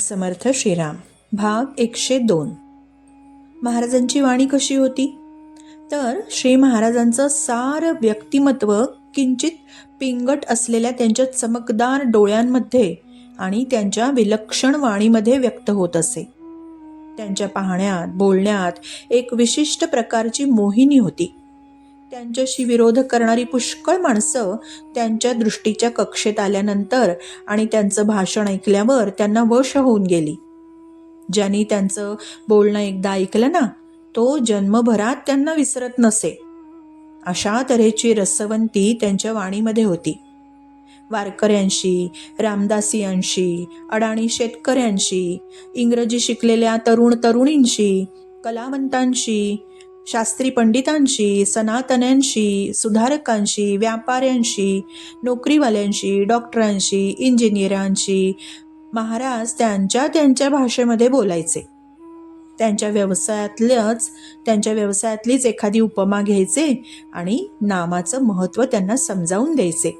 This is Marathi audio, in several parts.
समर्थ श्रीराम. भाग एकशे दोन. महाराजांची वाणी कशी होती? तर श्री महाराजांचं सार व्यक्तिमत्व किंचित पिंगट असलेल्या त्यांच्या चमकदार डोळ्यांमध्ये आणि त्यांच्या विलक्षण वाणीमध्ये व्यक्त होत असे. त्यांच्या पाहण्यात बोलण्यात एक विशिष्ट प्रकारची मोहिनी होती. त्यांच्याशी विरोध करणारी पुष्कळ माणसं त्यांच्या दृष्टीच्या कक्षेत आल्यानंतर आणि त्यांचं भाषण ऐकल्यावर त्यांना वश होऊन गेली. ज्यांनी त्यांचं बोलणं एकदा ऐकलं ना तो जन्मभरात त्यांना विसरत नसे. अशा तऱ्हेची रसवंती त्यांच्या वाणीमध्ये होती. वारकऱ्यांशी रामदासियांशी अडाणी शेतकऱ्यांशी इंग्रजी शिकलेल्या तरुण तरुणींशी कलावंतांशी शास्त्री पंडितांशी सनातन्यांशी सुधारकांशी व्यापाऱ्यांशी नोकरीवाल्यांशी डॉक्टरांशी इंजिनियरांशी महाराज त्यांच्या त्यांच्या भाषेमध्ये बोलायचे. त्यांच्या व्यवसायातलंच त्यांच्या व्यवसायातलीच एखादी उपमा घ्यायचे आणि नामाचं महत्त्व त्यांना समजावून द्यायचे.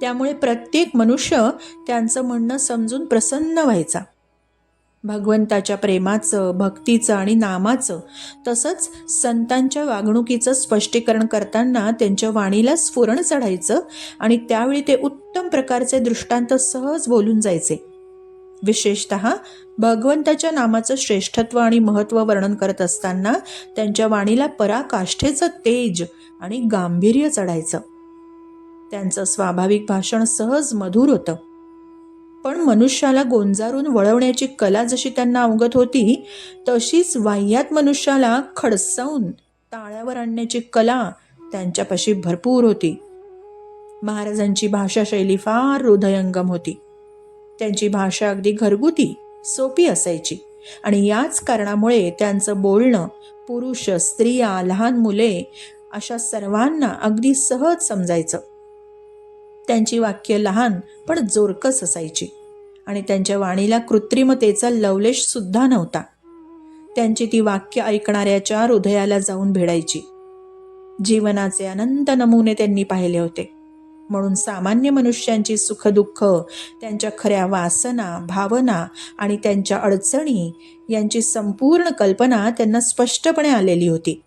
त्यामुळे प्रत्येक मनुष्य त्यांचं म्हणणं समजून प्रसन्न व्हायचा. भगवंताच्या प्रेमाचं भक्तीचं आणि नामाचं तसंच संतांच्या वागणुकीचं स्पष्टीकरण करताना त्यांच्या वाणीला स्फुरण चढायचं आणि त्यावेळी ते उत्तम प्रकारचे दृष्टांत सहज बोलून जायचे. विशेषत भगवंताच्या नामाचं श्रेष्ठत्व आणि महत्त्व वर्णन करत असताना त्यांच्या वाणीला पराकाष्ठेचं तेज आणि गांभीर्य चढायचं. त्यांचं स्वाभाविक भाषण सहज मधुर होतं. पण मनुष्याला गोंजारून वळवण्याची कला जशी त्यांना अवगत होती तशीच वाह्यात मनुष्याला खडसावून ताळ्यावर आणण्याची कला त्यांच्यापाशी भरपूर होती. महाराजांची भाषाशैली फार हृदयंगम होती. त्यांची भाषा अगदी घरगुती सोपी असायची आणि याच कारणामुळे त्यांचं बोलणं पुरुष स्त्रिया लहान मुले अशा सर्वांना अगदी सहज समजायचं. त्यांची वाक्य लहान पण जोरकस असायची. आणि त्यांच्या वाणीला कृत्रिमतेचा लवलेश सुद्धा नव्हता. त्यांची ती वाक्य ऐकणाऱ्याच्या हृदयाला जाऊन भिडायची. जीवनाचे अनंत नमुने त्यांनी पाहिले होते. म्हणून सामान्य मनुष्यांची सुखदुःख त्यांच्या खऱ्या वासना भावना आणि त्यांच्या अडचणी यांची संपूर्ण कल्पना त्यांना स्पष्टपणे आलेली होती.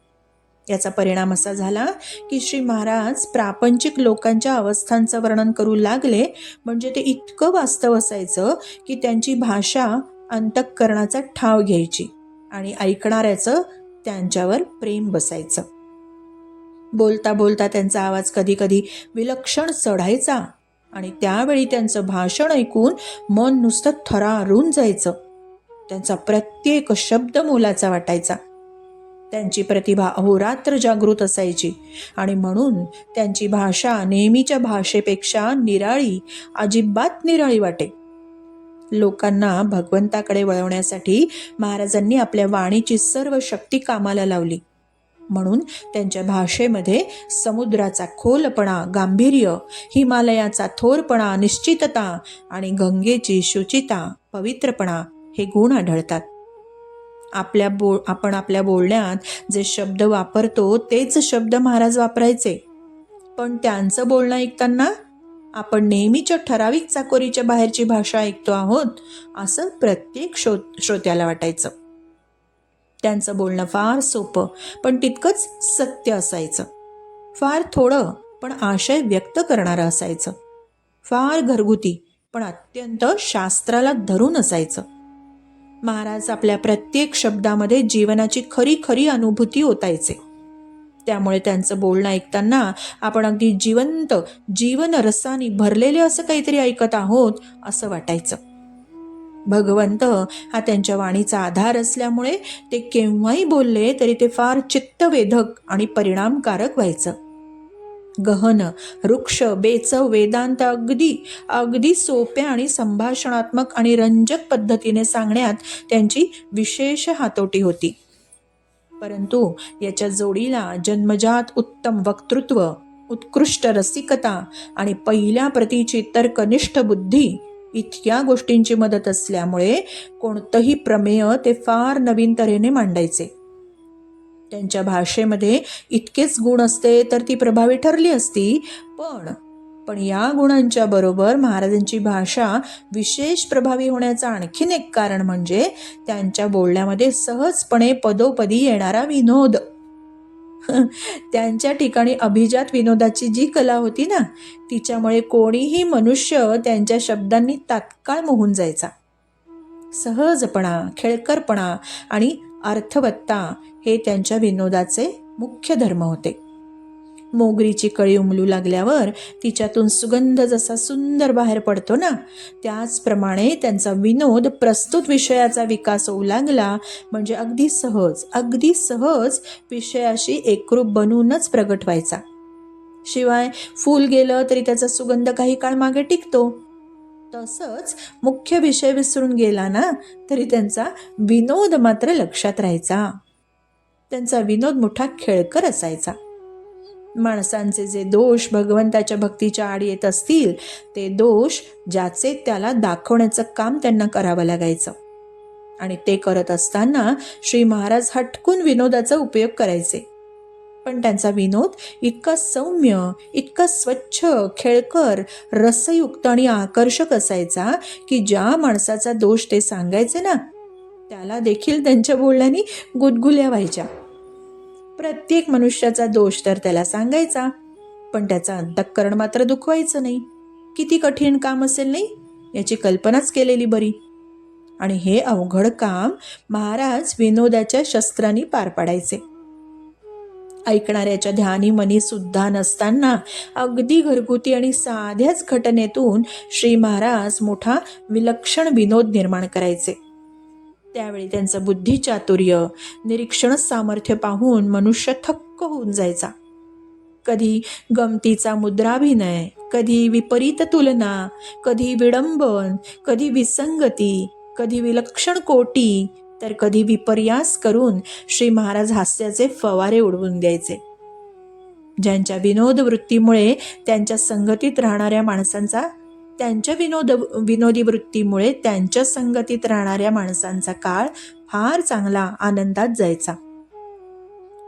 याचा परिणाम असा झाला की श्री महाराज प्रापंचिक लोकांच्या अवस्थांचं वर्णन करू लागले. म्हणजे ते इतकं वास्तव असायचं की त्यांची भाषा अंतःकरणाचा ठाव घ्यायची आणि ऐकणाऱ्याचं त्यांच्यावर प्रेम बसायचं. बोलता बोलता त्यांचा आवाज कधी कधी विलक्षण चढायचा आणि त्यावेळी त्यांचं भाषण ऐकून मन नुसतं थरारून जायचं. त्यांचा प्रत्येक शब्द मोलाचा वाटायचा. त्यांची प्रतिभा अहोरात्र जागृत असायची. आणि म्हणून त्यांची भाषा नेहमीच्या भाषेपेक्षा निराळी अजिबात निराळी वाटे. लोकांना भगवंताकडे वळवण्यासाठी महाराजांनी आपल्या वाणीची सर्व शक्ती कामाला लावली. म्हणून त्यांच्या भाषेमध्ये समुद्राचा खोलपणा गांभीर्य हिमालयाचा थोरपणा निश्चितता आणि गंगेची शुचिता पवित्रपणा हे गुण आढळतात. आपल्या बो आपण आपल्या बोलण्यात जे शब्द वापरतो तेच शब्द महाराज वापरायचे. पण त्यांचं बोलणं ऐकताना आपण नेहमीच्या ठराविक चाकोरीच्या बाहेरची भाषा ऐकतो आहोत असं प्रत्येक श्रो श्रोत्याला वाटायचं. त्यांचं बोलणं फार सोपं पण तितकंच सत्य असायचं. फार थोडं पण आशय व्यक्त करणारं असायचं. फार घरगुती पण अत्यंत शास्त्राला धरून असायचं. महाराज आपल्या प्रत्येक शब्दामध्ये जीवनाची खरी खरी अनुभूती होतायचे त्यामुळे त्यांचं बोलणं ऐकताना आपण अगदी जिवंत जीवन रसानी भरलेले असं काहीतरी ऐकत आहोत असं वाटायचं. भगवंत हा त्यांच्या वाणीचा आधार असल्यामुळे ते केव्हाही बोलले तरी ते फार चित्तवेधक आणि परिणामकारक व्हायचं. गहन वृक्ष बेचव वेदांत अगदी अगदी सोप्या आणि संभाषणात्मक आणि रंजक पद्धतीने सांगण्यात त्यांची विशेष हातोटी होती. परंतु याच्या जोडीला जन्मजात उत्तम वक्तृत्व उत्कृष्ट रसिकता आणि पहिल्या प्रतीची तर्कनिष्ठ बुद्धी इतक्या गोष्टींची मदत असल्यामुळे कोणतंही प्रमेय ते फार नवीन तऱ्हेने मांडायचे. त्यांच्या भाषेमध्ये इतकेच गुण असते तर ती प्रभावी ठरली असती. पण पण या गुणांच्या बरोबर महाराजांची भाषा विशेष प्रभावी होण्याचं आणखीन एक कारण म्हणजे त्यांच्या बोलण्यामध्ये सहजपणे पदोपदी येणारा विनोद. त्यांच्या ठिकाणी अभिजात विनोदाची जी कला होती ना तिच्यामुळे कोणीही मनुष्य त्यांच्या शब्दांनी तात्काळ मोहून जायचा. सहजपणा खेळकरपणा आणि अर्थवत्ता हे त्यांच्या विनोदाचे मुख्य धर्म होते. मोगरीची कळी उमलू लागल्यावर तिच्यातून सुगंध जसा सुंदर बाहेर पडतो ना त्याचप्रमाणे त्यांचा विनोद प्रस्तुत विषयाचा विकास होऊ लागला म्हणजे अगदी सहज अगदी सहज विषयाशी एकरूप बनूनच प्रगट व्हायचा. शिवाय फूल गेलं तरी त्याचा सुगंध काही काळ मागे टिकतो. तसंच मुख्य विषय विसरून गेला ना तरी त्यांचा विनोद मात्र लक्षात राहायचा. त्यांचा विनोद मोठा खेळकर असायचा. माणसांचे जे दोष भगवंताच्या भक्तीच्या आड येत असतील ते दोष ज्याचे त्याला दाखवण्याचं काम त्यांना करावं लागायचं. आणि ते करत असताना श्री महाराज हटकून विनोदाचा उपयोग करायचे. पण त्यांचा विनोद इतका सौम्य इतका स्वच्छ खेळकर रसयुक्त आणि आकर्षक असायचा की ज्या माणसाचा दोष ते सांगायचे ना त्याला देखील त्यांच्या बोलण्याने गुदगुल्या व्हायच्या. प्रत्येक मनुष्याचा दोष तर त्याला सांगायचा पण त्याचा अंतःकरण मात्र दुखवायचं नाही. किती कठीण काम असेल नाही? याची कल्पनाच केलेली बरी. आणि हे अवघड काम महाराज विनोदाच्या शस्त्रांनी पार पाडायचे. ऐकणाऱ्याच्या ध्यानी मनी सुद्धा नसताना अगदी घरगुती आणि साध्याच घटनेतून श्री महाराज मोठा विलक्षण विनोद निर्माण करायचे. त्यावेळी त्यांचं बुद्धिचातुर्य निरीक्षण सामर्थ्य पाहून मनुष्य थक्क होऊन जायचा. कधी गमतीचा मुद्राभिनय कधी विपरीत तुलना कधी विडंबन कधी विसंगती कधी विलक्षण कोटी तर कधी विपर्यास करून श्री महाराज हास्याचे फवारे उडवून द्यायचे. ज्यांच्या विनोद वृत्तीमुळे त्यांच्या संगतीत राहणाऱ्या माणसांचा त्यांच्या विनोद विनोदी वृत्तीमुळे त्यांच्या संगतीत राहणाऱ्या माणसांचा काळ फार चांगला आनंदात जायचा.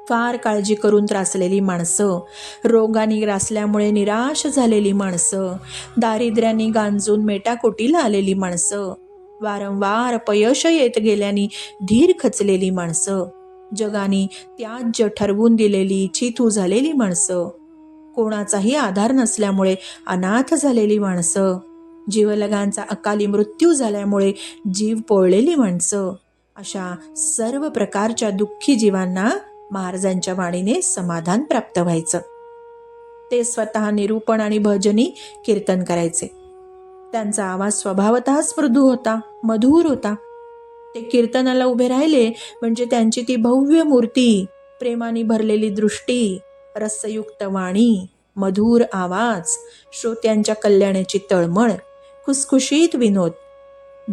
फार काळजी करून त्रासलेली माणसं रोगाने ग्रासल्यामुळे निराश झालेली माणसं दारिद्र्याने गांजून मेटाकोटीला आलेली माणसं वारंवार अपयश येत गेल्याने धीर खचलेली माणसं. जगाने त्याज्य ठरवून दिलेली चिथू झालेली माणसं. कोणाचाही आधार नसल्यामुळे अनाथ झालेली माणसं. जीवलगांचा अकाली मृत्यू झाल्यामुळे जीव पोळलेली माणसं. अशा सर्व प्रकारच्या दुःखी जीवांना महाराजांच्या वाणीने समाधान प्राप्त व्हायचं. ते स्वतः निरूपण आणि भजनी कीर्तन करायचे. त्यांचा आवाज स्वभावतःच मृदू होता मधुर होता. ते कीर्तनाला उभे राहिले म्हणजे त्यांची ती भव्य मूर्ती प्रेमाने भरलेली दृष्टी रसयुक्त वाणी मधुर आवाज श्रोत्यांच्या कल्याणाची तळमळ खुसखुशीत विनोद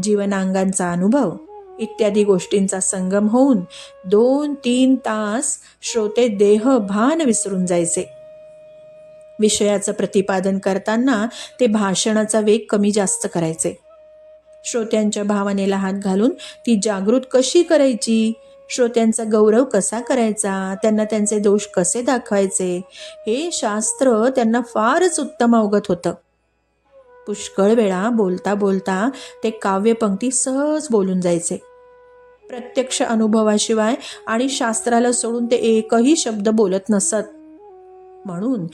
जीवनांगांचा अनुभव इत्यादी गोष्टींचा संगम होऊन दोन तीन तास श्रोते देह भान विसरून जायचे. विषयाचं प्रतिपादन करताना ते भाषणाचा वेग कमी जास्त करायचे. श्रोत्यांच्या भावनेला हात घालून ती जागृत कशी करायची? श्रोत्यांचा गौरव कसा करायचा? त्यांना त्यांचे दोष कसे दाखवायचे? हे शास्त्र त्यांना फारच उत्तम अवगत होतं. पुष्कळ वेळा बोलता बोलता ते काव्यपंक्ती सहज बोलून जायचे. प्रत्यक्ष अनुभवाशिवाय आणि शास्त्राला सोडून ते एकही शब्द बोलत नसत. म्हणून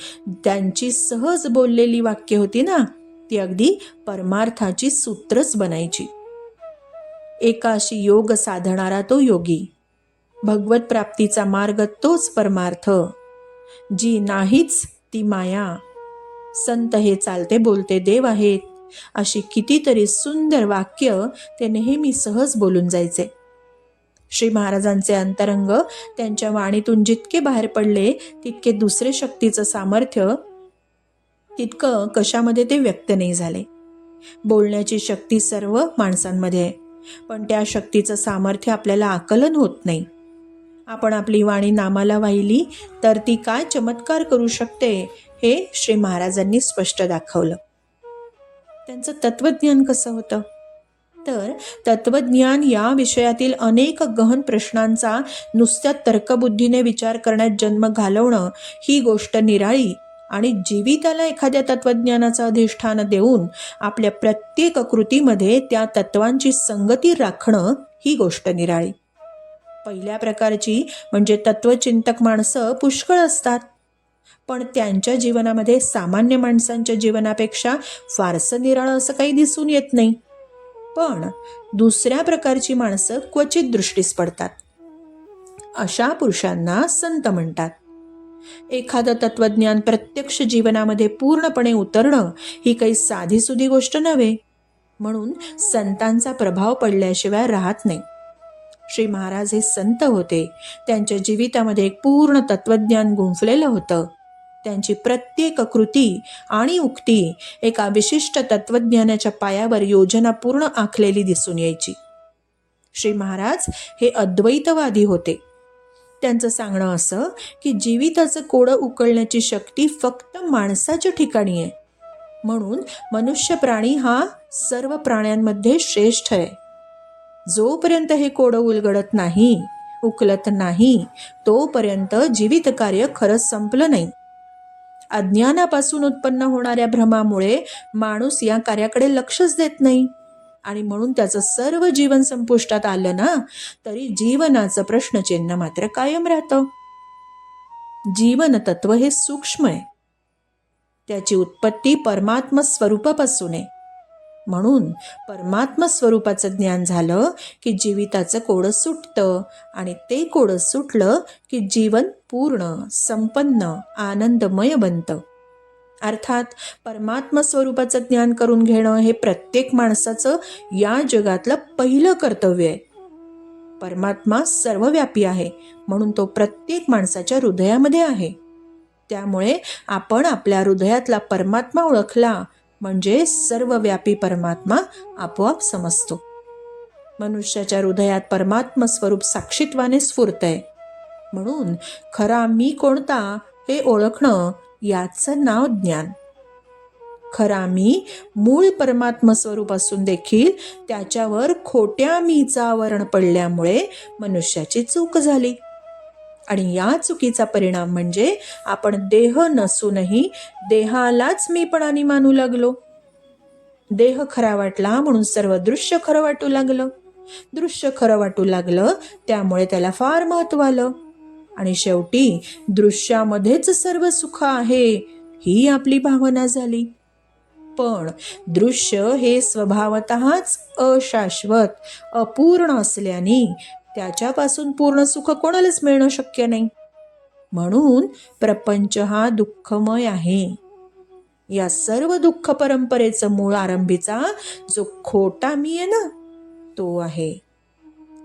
त्यांची सहज बोललेली वाक्य होती ना ती अगदी परमार्थाची सूत्रच बनायची. एकाशी योग साधणारा तो योगी. भगवत प्राप्तीचा मार्ग तोच परमार्थ. जी नाहीच ती माया. संत हे चालते बोलते देव आहेत. अशी कितीतरी सुंदर वाक्य ते नेहमी सहज बोलून जायचे. श्री महाराजांचे अंतरंग त्यांच्या वाणीतून जितके बाहेर पडले तितके दुसरे शक्तीचं सामर्थ्य तितकं कशामध्ये ते व्यक्त नाही झाले. बोलण्याची शक्ती सर्व माणसांमध्ये आहे पण त्या शक्तीचं सामर्थ्य आपल्याला आकलन होत नाही. आपण आपली वाणी नामाला वाहिली तर ती काय चमत्कार करू शकते हे श्री महाराजांनी स्पष्ट दाखवलं. त्यांचं तत्वज्ञान कसं होतं? तर तत्वज्ञान या विषयातील अनेक गहन प्रश्नांचा नुसत्या तर्कबुद्धीने विचार करण्यात जन्म घालवणं ही गोष्ट निराळी आणि जीविताला एखाद्या तत्वज्ञानाचं अधिष्ठान देऊन आपल्या प्रत्येक कृतीमध्ये त्या तत्वांची संगती राखणं ही गोष्ट निराळी. पहिल्या प्रकारची म्हणजे तत्वचिंतक माणसं पुष्कळ असतात. पण त्यांच्या जीवनामध्ये सामान्य माणसांच्या जीवनापेक्षा फारसं निराळं असं काही दिसून येत नाही. पण दुसऱ्या प्रकारची माणसं क्वचित दृष्टीस पडतात. अशा पुरुषांना संत म्हणतात. एखादं तत्वज्ञान प्रत्यक्ष जीवनामध्ये पूर्णपणे उतरणं ही काही साधीसुधी गोष्ट नव्हे. म्हणून संतांचा प्रभाव पडल्याशिवाय राहत नाही. श्री महाराज हे संत होते. त्यांच्या जीवितामध्ये एक पूर्ण तत्वज्ञान गुंफलेलं होतं. त्यांची प्रत्येक कृती आणि उक्ती एका विशिष्ट तत्वज्ञानाच्या पायावर योजना पूर्ण आखलेली दिसून यायची. श्री महाराज हे अद्वैतवादी होते. त्यांचं सांगणं असं की जीविताचं कोडं उकळण्याची शक्ती फक्त माणसाच्या ठिकाणी आहे. म्हणून मनुष्य प्राणी हा सर्व प्राण्यांमध्ये श्रेष्ठ आहे. जोपर्यंत हे कोडं उलगडत नाही उकलत नाही तोपर्यंत जीवित कार्य खरंच संपलं नाही. अज्ञानापासून उत्पन्न होणाऱ्या भ्रमामुळे माणूस या कार्याकडे लक्षच देत नाही. आणि म्हणून त्याचं सर्व जीवन संपुष्टात आलं ना तरी जीवनाचं प्रश्नचिन्ह मात्र कायम राहतं. जीवन तत्व हे सूक्ष्म आहे. त्याची उत्पत्ती परमात्म स्वरूपापासून. आहे म्हणून परमात्म स्वरूपाचं ज्ञान झालं की जीविताचं कोडं सुटतं आणि ते कोडं सुटलं की जीवन पूर्ण संपन्न आनंदमय बनतं. अर्थात परमात्म स्वरूपाचं ज्ञान करून घेणं हे प्रत्येक माणसाचं या जगातलं पहिलं कर्तव्य आहे. परमात्मा सर्वव्यापी आहे म्हणून तो प्रत्येक माणसाच्या हृदयामध्ये आहे. त्यामुळे आपण आपल्या हृदयातला परमात्मा ओळखला म्हणजे सर्वव्यापी परमात्मा आपोआप समजतो. मनुष्याच्या हृदयात परमात्म स्वरूप साक्षीत्वाने स्फुरत आहे. म्हणून खरा मी कोणता हे ओळखणं याचं नाव ज्ञान. खरा मी मूळ परमात्म स्वरूप असून देखील त्याच्यावर खोट्या मीचा आवरण पडल्यामुळे मनुष्याची चूक झाली. आणि या चुकीचा परिणाम म्हणजे आपण देह नसूनही देहालाच मीपणाने मानू लागलो. देह खरा वाटला म्हणून सर्व दृश्य खरं वाटू लागलं. दृश्य खरं वाटू लागलं त्यामुळे त्याला फार महत्त्व आलं. आणि शेवटी दृश्यामध्येच सर्व सुख आहे ही आपली भावना झाली. पण दृश्य हे स्वभावतःच अशाश्वत अपूर्ण असल्याने त्याच्यापासून पूर्ण सुख कोणालाच मिळणं शक्य नाही. म्हणून प्रपंच हा दुःखमय आहे. या सर्व दुःख परंपरेचं मूळ आरंभीचा जो खोटा मी आहे ना तो आहे.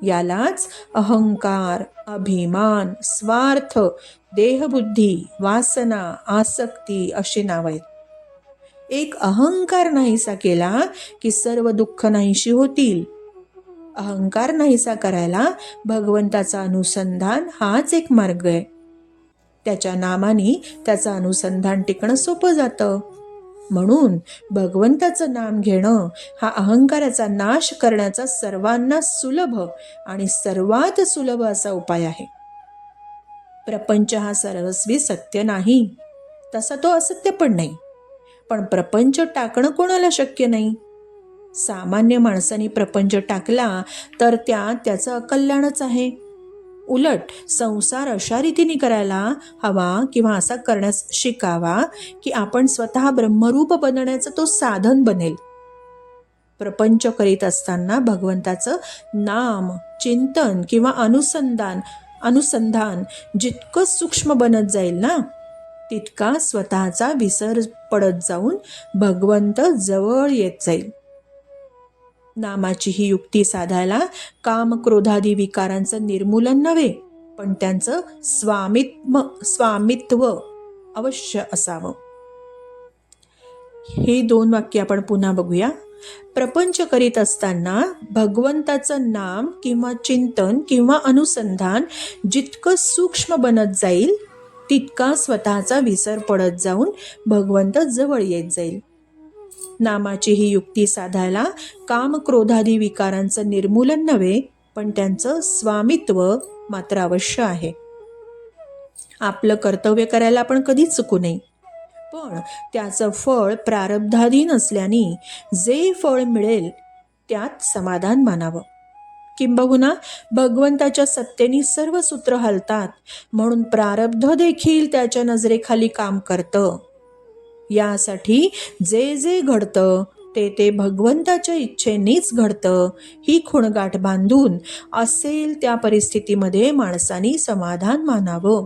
यालाच अहंकार अभिमान स्वार्थ देहबुद्धी वासना आसक्ती अशी नाव आहेत. एक अहंकार नाहीसा केला की सर्व दुःख नाहीशी होतील. अहंकार नाहीसा करायला भगवंताचा अनुसंधान हाच एक मार्ग आहे. त्याच्या नामाने त्याचं अनुसंधान टिकणं सोपं जातं. म्हणून भगवंताचं नाम घेणं हा अहंकाराचा नाश करण्याचा सर्वांना सुलभ आणि सर्वात सुलभ असा उपाय आहे. प्रपंच हा सर्वस्वी सत्य नाही तसा तो असत्य पण नाही. पण प्रपंच टाकणं कोणाला शक्य नाही? सामान्य माणसाने प्रपंच टाकला तर त्या त्याचं अकल्याणच आहे. उलट संसार अशा रीतीने करायला हवा किंवा असा करण्यास शिकावा की आपण स्वतः ब्रह्मरूप बनण्याचं तो साधन बनेल. प्रपंच करीत असताना भगवंताचं नाम चिंतन किंवा अनुसंधान अनुसंधान जितकं सूक्ष्म बनत जाईल ना तितका स्वतःचा विसर पडत जाऊन भगवंत जवळ येत जाईल. नामाची ही युक्ती साधायला काम क्रोधादी विकारांचं निर्मूलन नव्हे पण त्यांचं स्वामित्व स्वामित्व अवश्य असावं. हे दोन वाक्य आपण पुन्हा बघूया. प्रपंच करीत असताना भगवंताचं नाम किंवा चिंतन किंवा अनुसंधान जितकं सूक्ष्म बनत जाईल तितका स्वतःचा विसर पडत जाऊन भगवंत जवळ येत जाईल. नामाची ही युक्ती साधायला काम क्रोधादी विकारांचं निर्मूलन नव्हे पण त्यांचं स्वामित्व मात्र अवश्य आहे. आपलं कर्तव्य करायला आपण कधीच चुकू नये. पण त्याचं फळ प्रारब्धाधीन असल्याने जे फळ मिळेल त्यात समाधान मानावं. किंबहुना भगवंताच्या सत्तेने सर्व सूत्र हलतात म्हणून प्रारब्ध देखील त्याच्या नजरेखाली काम करतं. यासाठी जे जे घडतं ते ते भगवंताच्या इच्छेनेच घडतं ही खुणगाठ बांधून असेल त्या परिस्थितीमध्ये माणसानी समाधान मानावं.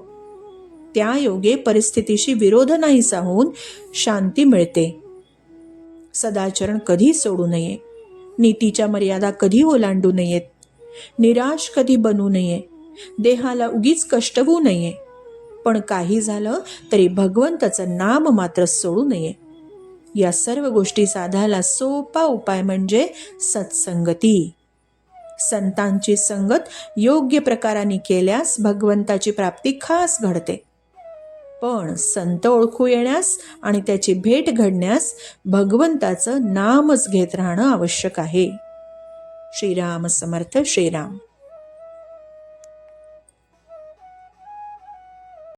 त्या योगे परिस्थितीशी विरोध नाही होऊन शांती मिळते. सदाचरण कधी सोडू नये. नीतीच्या मर्यादा कधी ओलांडू नयेत. निराश कधी बनू नये. देहाला उगीच कष्टवू नये. पण काही झालं तरी भगवंताचं नाम मात्र सोडू नये. या सर्व गोष्टी साधायला सोपा उपाय म्हणजे सत्संगती. संतांची संगत योग्य प्रकाराने केल्यास भगवंताची प्राप्ती खास घडते. पण संत ओळखू येण्यास आणि त्याची भेट घडण्यास भगवंताचं नामच घेत राहणं आवश्यक आहे. श्रीराम समर्थ श्रीराम.